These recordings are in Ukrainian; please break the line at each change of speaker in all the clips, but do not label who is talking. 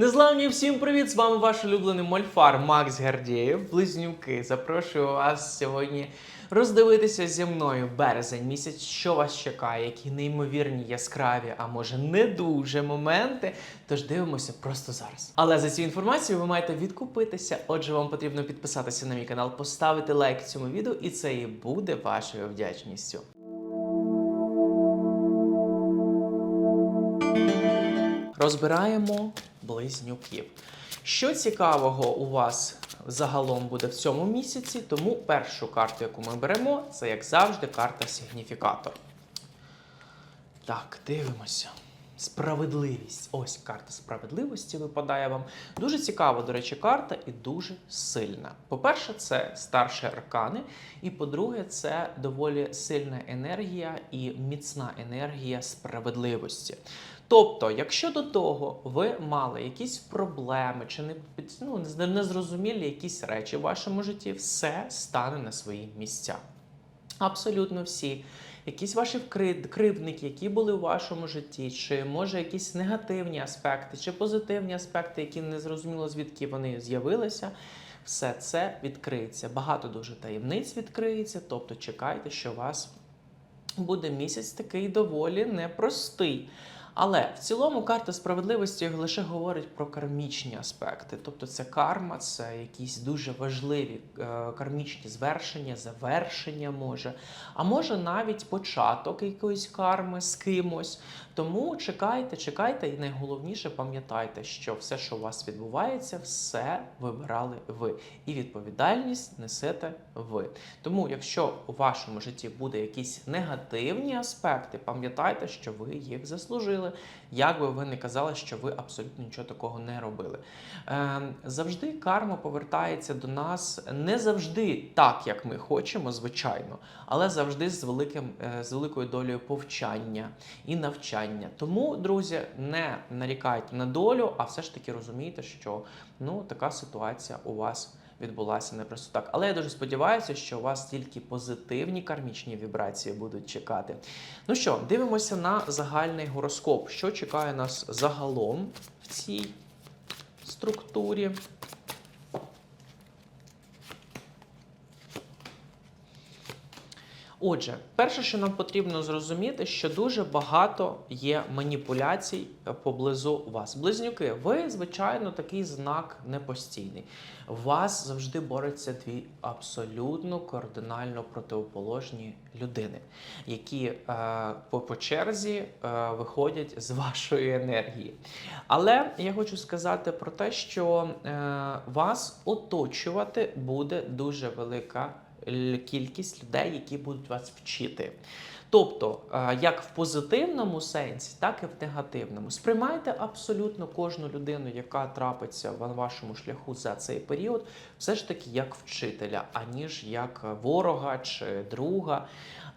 Незламні всім привіт! З вами ваш улюблений мольфар Макс Гардієв. Близнюки. Запрошую вас сьогодні роздивитися зі мною березень місяць, що вас чекає, які неймовірні яскраві, а може не дуже моменти. Тож дивимося просто зараз. Але за цю інформацію ви маєте відкупитися. Отже, вам потрібно підписатися на мій канал, поставити лайк цьому відео, і це і буде вашою вдячністю. Розбираємо близнюків. Що цікавого у вас загалом буде в цьому місяці, тому першу карту, яку ми беремо, це, як завжди, карта Сигніфікатор. Так, дивимося. Справедливість. Ось карта справедливості випадає вам. Дуже цікава, до речі, карта і дуже сильна. По-перше, це старші аркани, і по-друге, це доволі сильна енергія і міцна енергія справедливості. Тобто, якщо до того ви мали якісь проблеми чи не, ну, незрозумілі якісь речі в вашому житті, все стане на свої місця. Абсолютно всі. Якісь ваші кривдники, які були у вашому житті, чи може якісь негативні аспекти, чи позитивні аспекти, які не зрозуміло звідки вони з'явилися, все це відкриється. Багато дуже таємниць відкриється, тобто чекайте, що у вас буде місяць такий доволі непростий. Але в цілому карта справедливості лише говорить про кармічні аспекти. Тобто це карма, це якісь дуже важливі е, кармічні звершення, завершення може, а може навіть початок якоїсь карми з кимось. Тому чекайте, чекайте, і найголовніше пам'ятайте, що все, що у вас відбувається, все вибирали ви. І відповідальність несете ви. Тому, якщо у вашому житті буде якісь негативні аспекти, пам'ятайте, що ви їх заслужили. Як би ви не казали, що ви абсолютно нічого такого не робили. Е, завжди карма повертається до нас не завжди так, як ми хочемо, звичайно, але завжди з великим е, з великою долею повчання і навчання. Тому, друзі, не нарікайте на долю, а все ж таки розумійте, що ну така ситуація у вас відбулася не просто так. Але я дуже сподіваюся, що у вас тільки позитивні кармічні вібрації будуть чекати. Ну що, дивимося на загальний гороскоп. Що чекає нас загалом в цій структурі? Отже, перше, що нам потрібно зрозуміти, що дуже багато є маніпуляцій е, поблизу вас. Близнюки, ви, звичайно, такий знак непостійний. У вас завжди борються дві абсолютно кардинально противоположні людини, які е, по, по черзі е, виходять з вашої енергії. Але я хочу сказати про те, що е, вас оточувати буде дуже велика кількість людей, які будуть вас вчити. Тобто, е, як в позитивному сенсі, так і в негативному. Сприймайте абсолютно кожну людину, яка трапиться на вашому шляху за цей період, все ж таки як вчителя, аніж як ворога чи друга.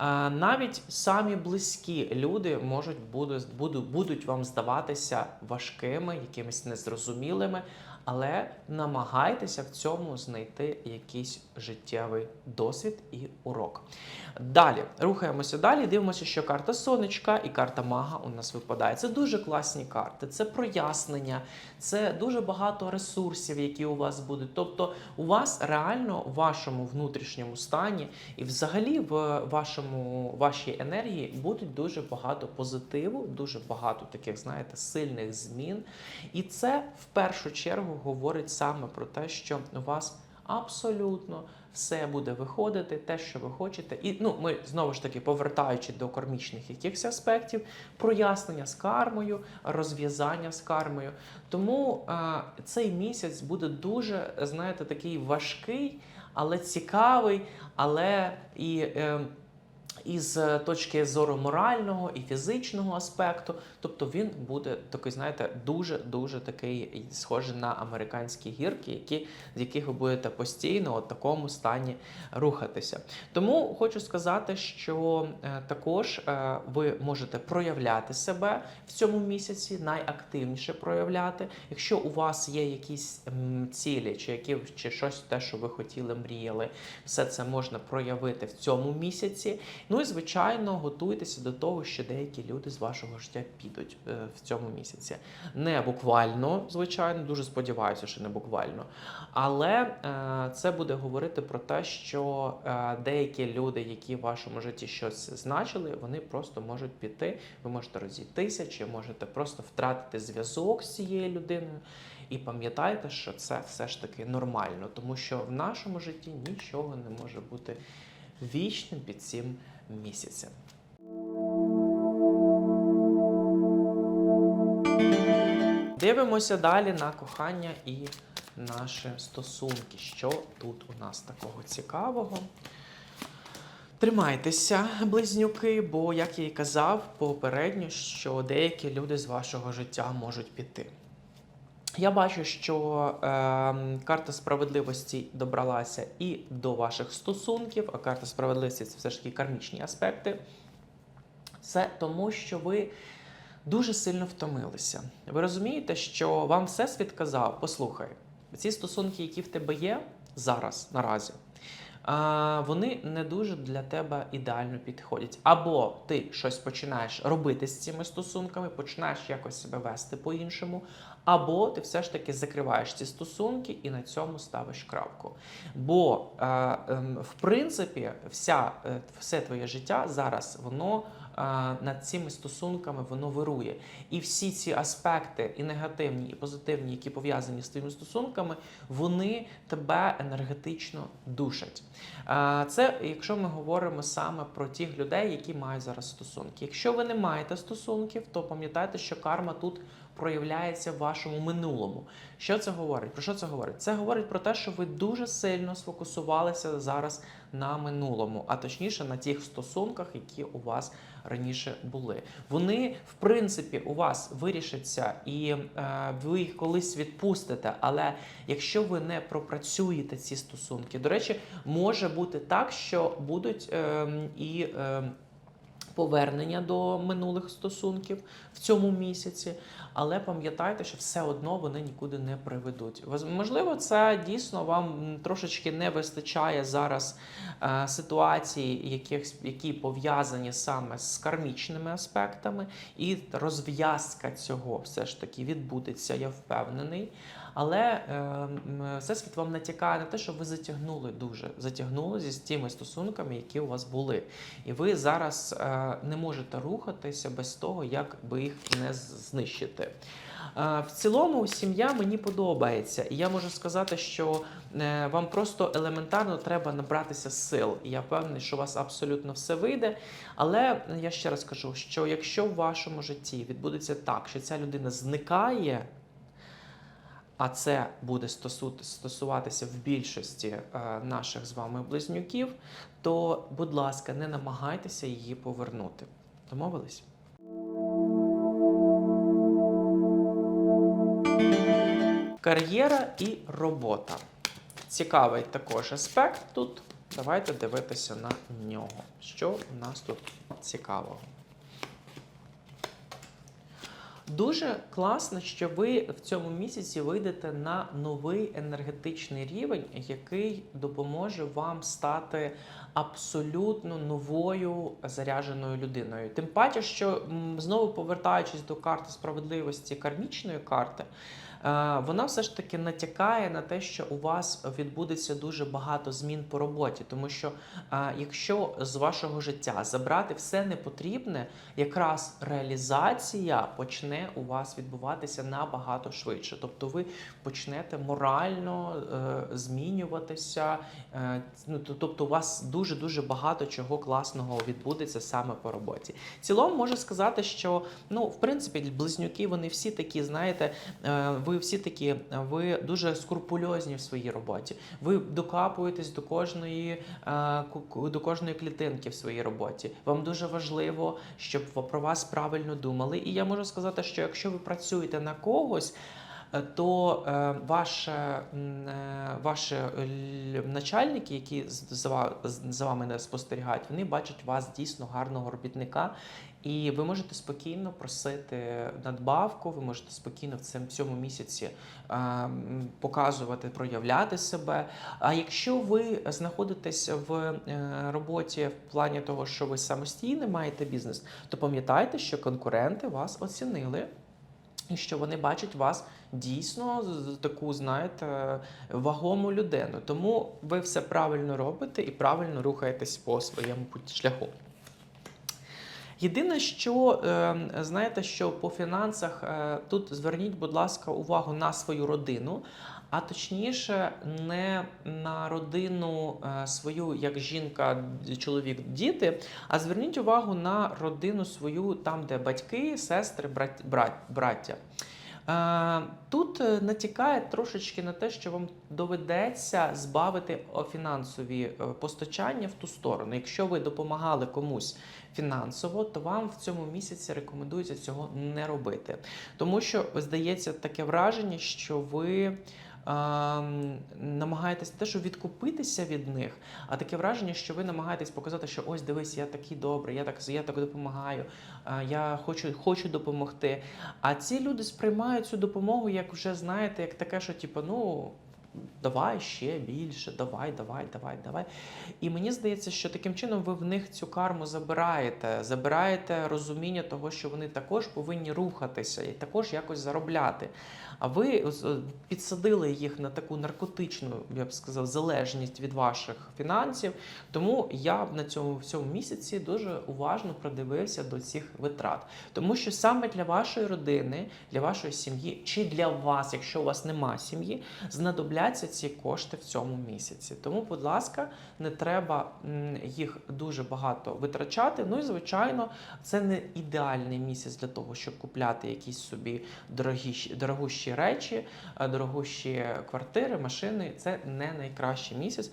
Е, Навіть самі близькі люди можуть будуть, будуть вам здаватися важкими, якимись незрозумілими, але намагайтеся в цьому знайти якийсь життєвий досвід і урок. Далі рухаємося далі. Дивимося, що карта сонечка і карта мага у нас випадає. Це дуже класні карти, це прояснення, це дуже багато ресурсів, які у вас будуть. Тобто, у вас реально в вашому внутрішньому стані і взагалі в вашому вашій енергії будуть дуже багато позитиву, дуже багато таких, знаєте, сильних змін. І це в першу чергу говорить саме про те, що у вас абсолютно все буде виходити, те, що ви хочете. І ну, ми знову ж таки, повертаючи до кармічних якихось аспектів, прояснення з кармою, розв'язання з кармою. Тому е, цей місяць буде дуже, знаєте, такий важкий, але цікавий, але і. Е, із е, точки зору морального і фізичного аспекту, тобто він буде такий, знаєте, дуже дуже такий схожий на американські гірки, які з яких ви будете постійно у такому стані рухатися. Тому хочу сказати, що е, також е, ви можете проявляти себе в цьому місяці, найактивніше проявляти. Якщо у вас є якісь цілі, чи які чи щось те, що ви хотіли, мріяли, все це можна проявити в цьому місяці. Ну і звичайно, готуйтеся до того, що деякі люди з вашого життя підуть е, в цьому місяці. Не буквально, звичайно, дуже сподіваюся, що не буквально. Але е, це буде говорити про те, що е, деякі люди, які в вашому житті щось значили, вони просто можуть піти. Ви можете розійтися, чи можете просто втратити зв'язок з цією людиною. І пам'ятайте, що це все ж таки нормально, тому що в нашому житті нічого не може бути вічним під цим місяцем. Дивимося далі на кохання і наші стосунки. Що тут у нас такого цікавого? Тримайтеся, близнюки, бо, як я і казав попередньо, що деякі люди з вашого життя можуть піти. Я бачу, що е, карта справедливості добралася і до ваших стосунків, а карта справедливості це все ж таки кармічні аспекти. Це тому, що ви дуже сильно втомилися. Ви розумієте, що вам всесвіт казав: послухай, ці стосунки, які в тебе є зараз, наразі, вони не дуже для тебе ідеально підходять. Або ти щось починаєш робити з цими стосунками, починаєш якось себе вести по-іншому, або ти все ж таки закриваєш ці стосунки і на цьому ставиш крапку. Бо, е, ем, в принципі, вся, е, все твоє життя зараз воно над цими стосунками воно вирує. І всі ці аспекти, і негативні, і позитивні, які пов'язані з твоїми стосунками, вони тебе енергетично душать. Це якщо ми говоримо саме про тих людей, які мають зараз стосунки. Якщо ви не маєте стосунків, то пам'ятайте, що карма тут проявляється в вашому минулому. Що це говорить? Про що це говорить? Це говорить про те, що ви дуже сильно сфокусувалися зараз на минулому, а точніше на тих стосунках, які у вас раніше були. Вони, в принципі, у вас вирішаться і е, ви їх колись відпустите. Але якщо ви не пропрацюєте ці стосунки, до речі, може бути так, що будуть е, і. Е, Повернення до минулих стосунків в цьому місяці, але пам'ятайте, що все одно вони нікуди не приведуть. Можливо, це дійсно вам трошечки не вистачає зараз е, ситуацій, яких, які пов'язані саме з кармічними аспектами, і розв'язка цього все ж таки відбудеться, я впевнений. Але е, всесвіт вам натякає на те, що ви затягнули дуже затягнули зі тими стосунками, які у вас були. І ви зараз е, не можете рухатися без того, як би їх не знищити. Е, В цілому, сім'я мені подобається, і я можу сказати, що вам просто елементарно треба набратися сил. І я впевнений, що у вас абсолютно все вийде. Але я ще раз кажу, що якщо в вашому житті відбудеться так, що ця людина зникає, а це буде стосуватися в більшості е, наших з вами близнюків, то, будь ласка, не намагайтеся її повернути. Домовились? Кар'єра і робота. Цікавий також аспект тут. Давайте дивитися на нього. Що в нас тут цікавого? Дуже класно, що ви в цьому місяці вийдете на новий енергетичний рівень, який допоможе вам стати абсолютно новою заряженою людиною. Тим паче, що знову повертаючись до карти справедливості кармічної карти. Е, Вона все ж таки натякає на те, що у вас відбудеться дуже багато змін по роботі, тому що е, якщо з вашого життя забрати все непотрібне, якраз реалізація почне у вас відбуватися набагато швидше. Тобто ви почнете морально е, змінюватися. Ну, тобто, у вас дуже дуже багато чого класного відбудеться саме по роботі. В цілому можу сказати, що ну, в принципі, близнюки вони всі такі, знаєте, е, ви всі такі, ви дуже скрупульозні в своїй роботі. Ви докапуєтесь до кожної, е, до кожної клітинки в своїй роботі. Вам дуже важливо, щоб про вас правильно думали. І я можу сказати, що якщо ви працюєте на когось. е, то е, ваше, е, ваші начальники, які за за вами не спостерігають, вони бачать вас дійсно гарного робітника. І ви можете спокійно просити надбавку, ви можете спокійно в цьому, цьому місяці е, показувати, проявляти себе. А якщо ви знаходитесь в е, роботі в плані того, що ви самостійно маєте бізнес, то пам'ятайте, що конкуренти вас оцінили. І що вони бачать вас дійсно таку, знаєте, вагому людину. Тому ви все правильно робите і правильно рухаєтесь по своєму шляху. Єдине, що е, знаєте, що по фінансах е, тут зверніть, будь ласка, увагу на свою родину, а точніше, не на родину е, свою, як жінка, чоловік, діти, а зверніть увагу на родину свою, там, де батьки, сестри, брат, браття. Е, Тут е, натякає трошечки на те, що вам доведеться збавити фінансові е, постачання в ту сторону. Якщо ви допомагали комусь фінансово, то вам в цьому місяці рекомендується цього не робити. Тому що здається таке враження, що ви. Намагаєтесь те, що відкупитися від них, а таке враження, що ви намагаєтесь показати, що ось дивись, я такий добрий, я так я так допомагаю, я хочу, хочу допомогти. А ці люди сприймають цю допомогу, як вже знаєте, як таке, що типу, ну. Давай ще більше, давай, давай, давай, давай. І мені здається, що таким чином ви в них цю карму забираєте, забираєте розуміння того, що вони також повинні рухатися і також якось заробляти. А ви підсадили їх на таку наркотичну, я б сказав, залежність від ваших фінансів. Тому я б на цьому в цьому місяці дуже уважно придивився до цих витрат. Тому що саме для вашої родини, для вашої сім'ї, чи для вас, якщо у вас нема сім'ї, знадобляться ці кошти в цьому місяці. Тому, будь ласка, не треба їх дуже багато витрачати. Ну і звичайно, це не ідеальний місяць для того, щоб купляти якісь собі дорогі, дорогущі речі, е, дорогущі квартири, машини. Це не найкращий місяць.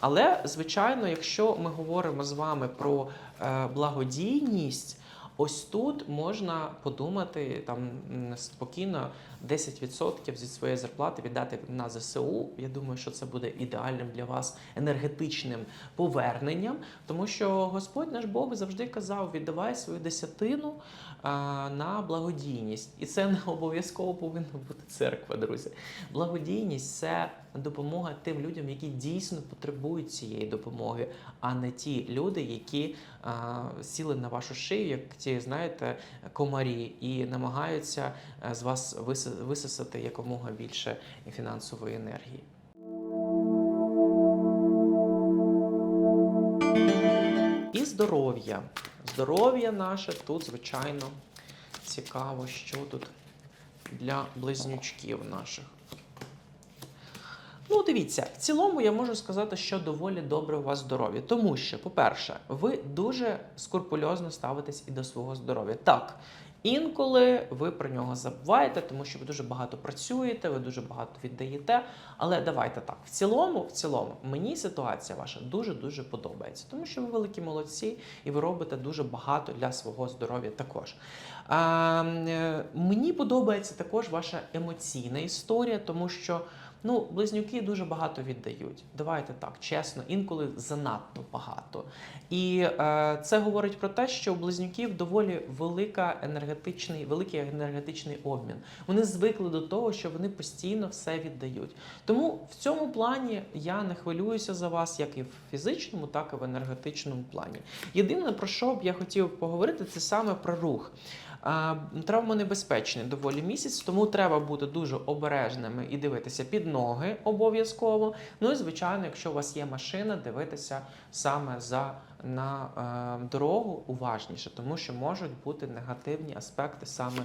Але, звичайно, якщо ми говоримо з вами про е, благодійність. Ось тут можна подумати там спокійно 10% зі своєї зарплати віддати на ЗСУ. Я думаю, що це буде ідеальним для вас енергетичним поверненням, тому що Господь наш Бог завжди казав: віддавай свою десятину на благодійність, і це не обов'язково повинна бути церква, друзі. Благодійність це допомога тим людям, які дійсно потребують цієї допомоги, а не ті люди, які а, сіли на вашу шию, як ті, знаєте, комарі, і намагаються е, з вас висосати якомога більше фінансової енергії. І здоров'я. Здоров'я наше тут, звичайно, цікаво, що тут для близнючків наших. Ну, дивіться, в цілому я можу сказати, що доволі добре у вас здоров'я. Тому що, по-перше, ви дуже скрупульозно ставитесь і до свого здоров'я. Так, інколи ви про нього забуваєте, тому що ви дуже багато працюєте, ви дуже багато віддаєте. Але давайте так, в цілому, в цілому, мені ситуація ваша дуже-дуже подобається, тому що ви великі молодці і ви робите дуже багато для свого здоров'я також. А, е, мені подобається також ваша емоційна історія, тому що. Ну, близнюки дуже багато віддають. Давайте так, чесно, інколи занадто багато. І е, це говорить про те, що у близнюків доволі велика енергетичний, великий енергетичний обмін. Вони звикли до того, що вони постійно все віддають. Тому в цьому плані я не хвилююся за вас, як і в фізичному, так і в енергетичному плані. Єдине про що б я хотів поговорити, це саме про рух. Травмонебезпечний доволі місяць, тому треба бути дуже обережними і дивитися під ноги обов'язково. Ну і звичайно, якщо у вас є машина, дивитися саме за на е, дорогу уважніше, тому що можуть бути негативні аспекти саме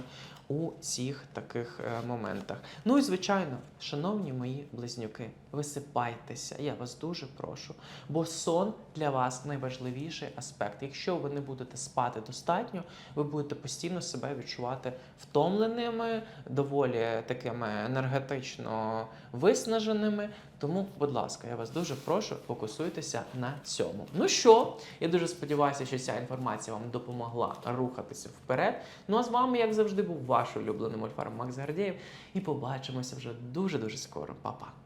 у цих таких е, моментах. Ну і звичайно, шановні мої близнюки, висипайтеся. Я вас дуже прошу, бо сон для вас найважливіший аспект. Якщо ви не будете спати достатньо, ви будете постійно себе відчувати втомленими, доволі такими енергетично виснаженими. Тому, будь ласка, я вас дуже прошу, фокусуйтеся на цьому. Ну що, Я дуже сподіваюся, що ця інформація вам допомогла рухатися вперед. Ну а з вами, як завжди, був ваш улюблений мольфар Макс Гардєєв. І побачимося вже дуже дуже скоро. Па-па!